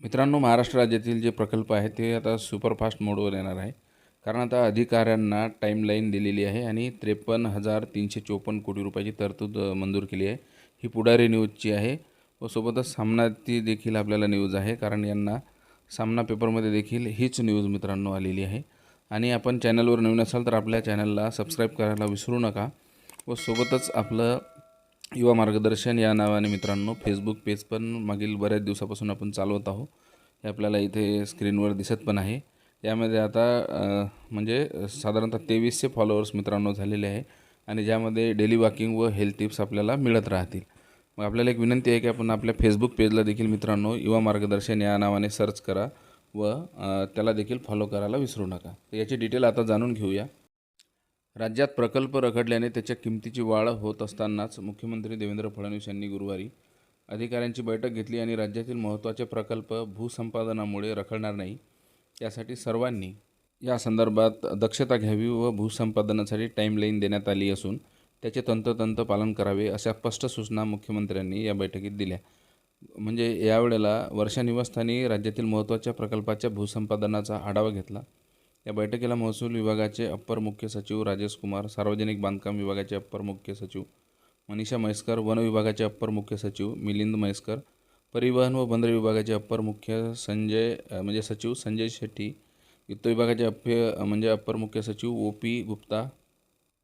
मित्रांनो महाराष्ट्र राज्यातील जे प्रकल्प आहेत ते आता सुपरफास्ट मोडवर येणार आहे. कारण आता अधिकाऱ्यांना टाईमलाईन दिलेली आहे आणि त्रेपन्न हजार तीनशे चोपन्न कोटी रुपयाची तरतूद मंजूर केली आहे. ही पुढारी न्यूजची आहे व सोबतच सामनाची देखील आपल्याला न्यूज आहे. कारण यांना सामना पेपरमध्ये देखील हीच न्यूज मित्रांनो आलेली आहे. आणि आपण चॅनलवर नवीन असाल तर आपल्या चॅनलला सबस्क्राईब करायला विसरू नका व सोबतच आपलं युवा मार्गदर्शन या नावाने मित्रांनो फेसबुक पेज पण मागील बऱ्याच दिवसापासून आपण चालवत आहोत. हे आपल्याला इथे स्क्रीनवर दिसत पण आहे. यामध्ये आता म्हणजे साधारणतः तेवीसशे फॉलोअर्स मित्रांनो झालेले आहे आणि ज्यामध्ये डेली वॉकिंग व हेल्थ टिप्स आपल्याला मिळत राहतील. मग आपल्याला एक विनंती आहे की आपण आपल्या फेसबुक पेजला देखील मित्रांनो युवा मार्गदर्शन या नावाने सर्च करा व त्याला देखील फॉलो करायला विसरू नका. तर याची डिटेल आता जाणून घेऊया. राज्यात प्रकल्प रखडल्याने त्याच्या किमतीची वाढ होत असतानाच मुख्यमंत्री देवेंद्र फडणवीस यांनी गुरुवारी अधिकाऱ्यांची बैठक घेतली आणि राज्यातील महत्त्वाचे प्रकल्प भूसंपादनामुळे रखडणार नाही यासाठी सर्वांनी या संदर्भात दक्षता घ्यावी व भूसंपादनासाठी टाईमलाईन देण्यात आली असून त्याचे तंतोतंत पालन करावे अशा स्पष्ट सूचना मुख्यमंत्र्यांनी या बैठकीत दिल्या. म्हणजे यावेळेला वर्षा निवासस्थानी राज्यातील महत्त्वाच्या प्रकल्पाच्या भूसंपादनाचा आढावा घेतला. या बैठकीला महसूल विभागाचे अप्पर मुख्य सचिव राजेश कुमार सार्वजनिक बांधकाम विभागाचे अप्पर मुख्य सचिव मनीषा म्हैसकर वन विभागाचे अप्पर मुख्य सचिव मिलिंद म्हैसकर परिवहन व बंदर विभागाचे अप्पर मुख्य संजय म्हणजे सचिव संजय शेट्टी वित्त विभागाचे अप्य म्हणजे अप्पर मुख्य सचिव ओ पी गुप्ता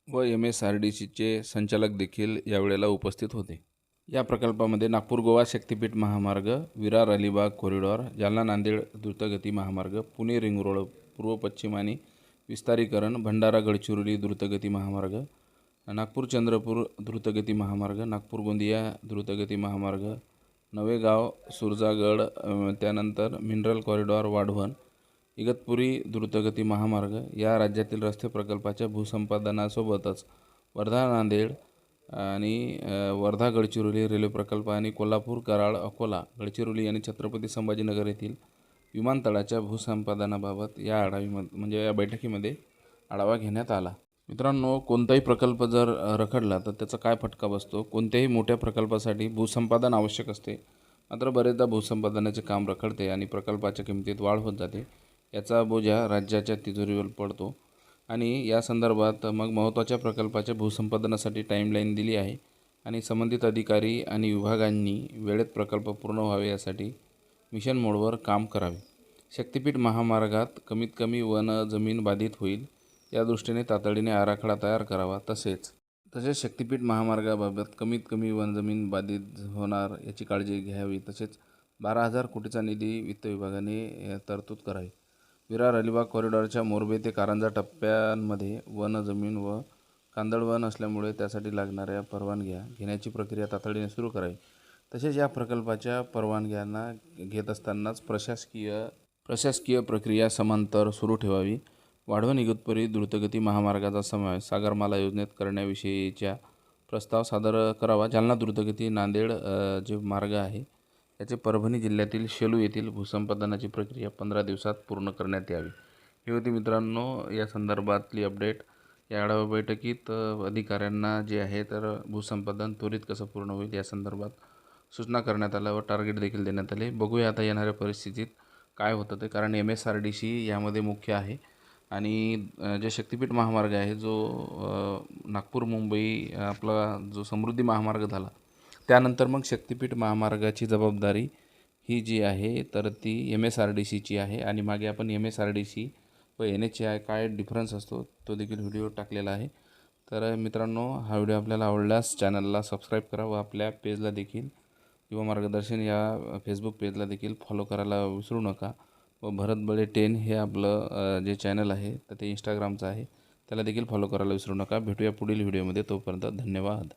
व एम एस आर डी सीचे संचालक देखील यावेळेला उपस्थित होते. या प्रकल्पामध्ये नागपूर गोवा शक्तिपीठ महामार्ग विरार अलिबाग कॉरिडॉर जालना नांदेड द्रुतगती महामार्ग पुणे रिंग रोड पूर्व पश्चिम आणि विस्तारीकरण भंडारा गडचिरोली द्रुतगती महामार्ग नागपूर चंद्रपूर द्रुतगती महामार्ग नागपूर गोंदिया द्रुतगती महामार्ग नवेगाव सुरजागड त्यानंतर मिनरल कॉरिडॉर वाढवण इगतपुरी द्रुतगती महामार्ग या राज्यातील रस्ते प्रकल्पाच्या भूसंपादनासोबतच वर्धा नांदेड आणि वर्धा गडचिरोली रेल्वे प्रकल्प आणि कोल्हापूर कराड अकोला गडचिरोली आणि छत्रपती संभाजीनगर येथील विमानतळाच्या भूसंपादनाबाबत या आढावीमध्ये म्हणजे या बैठकीमध्ये आढावा घेण्यात आला. मित्रांनो कोणताही प्रकल्प जर रखडला तर त्याचा काय फटका बसतो? कोणत्याही मोठ्या प्रकल्पासाठी भूसंपादन आवश्यक असते. मात्र बरेचदा भूसंपादनाचे काम रखडते आणि प्रकल्पाच्या किमतीत वाढ होत जाते. याचा बोजा राज्याच्या तिजोरीवर पडतो. आणि या संदर्भात मग महत्त्वाच्या प्रकल्पाच्या भूसंपादनासाठी टाईमलाईन दिली आहे आणि संबंधित अधिकारी आणि विभागांनी वेळेत प्रकल्प पूर्ण व्हावे यासाठी मिशन मोडवर काम करावे. शक्तिपीठ महामार्गात कमीत कमी वन जमीन बाधित होईल या दृष्टीने तातडीने आराखडा तयार करावा तसेच तसेच शक्तिपीठ महामार्गाबाबत कमीत कमी वन जमीन बाधित होणार याची काळजी घ्यावी तसेच बारा हजार कोटीचा निधी वित्त विभागाने तरतूद करावी. विरार अलिबाग कॉरिडॉरच्या मोरबे ते कारंजा टप्प्यांमध्ये वन जमीन व कांदळवन असल्यामुळे त्यासाठी लागणाऱ्या परवानग्या घेण्याची प्रक्रिया तातडीने सुरू करावी. तसेच या प्रकल्पाच्या परवानग्यांना घेत असतानाच प्रशासकीय प्रशासकीय प्रक्रिया समांतर सुरू ठेवावी. वाढवण इगतपुरी द्रुतगती महामार्गाचा समावेश सागरमाला योजनेत करण्याविषयीच्या प्रस्ताव सादर करावा. जालना द्रुतगती नांदेड जे मार्ग आहे याचे परभणी जिल्ह्यातील शेलू येथील भूसंपादनाची प्रक्रिया पंधरा दिवसात पूर्ण करण्यात यावी. ही होती मित्रांनो या संदर्भातली अपडेट. या आढावा बैठकीत अधिकाऱ्यांना जे आहे तर भूसंपादन त्वरित कसं पूर्ण होईल या संदर्भात सूचना करण्यात आल्या व टार्गेट देखील देण्यात आले. बघूया आता येणाऱ्या परिस्थितीत काय होतं ते कारण M S R D C यामध्ये मुख्य आहे. आणि जे शक्तिपीठ महामार्ग आहे जो नागपूर मुंबई आपला जो समृद्धी महामार्ग झाला त्यानंतर मग शक्तिपीठ महामार्गाची जबाबदारी ही जी आहे तर ती एम एस आर डी सीची आहे. आणि मागे आपण M S R D C व एन एच आय काय डिफरन्स असतो तो देखील व्हिडिओ टाकलेला आहे. तर मित्रांनो हा व्हिडिओ आपल्याला आवडल्यास चॅनलला सबस्क्राईब करा व आपल्या पेजला देखील युवा मार्गदर्शन या फेसबुक पेजला देखील फॉलो करायला विसरू नका. व भरत बळे टेन हे आपलं जे चॅनल आहे तर ते इंस्टाग्रामचं आहे. त्याला देखील फॉलो करायला विसरू नका. भेटूया पुढील व्हिडिओमध्ये तोपर्यंत धन्यवाद.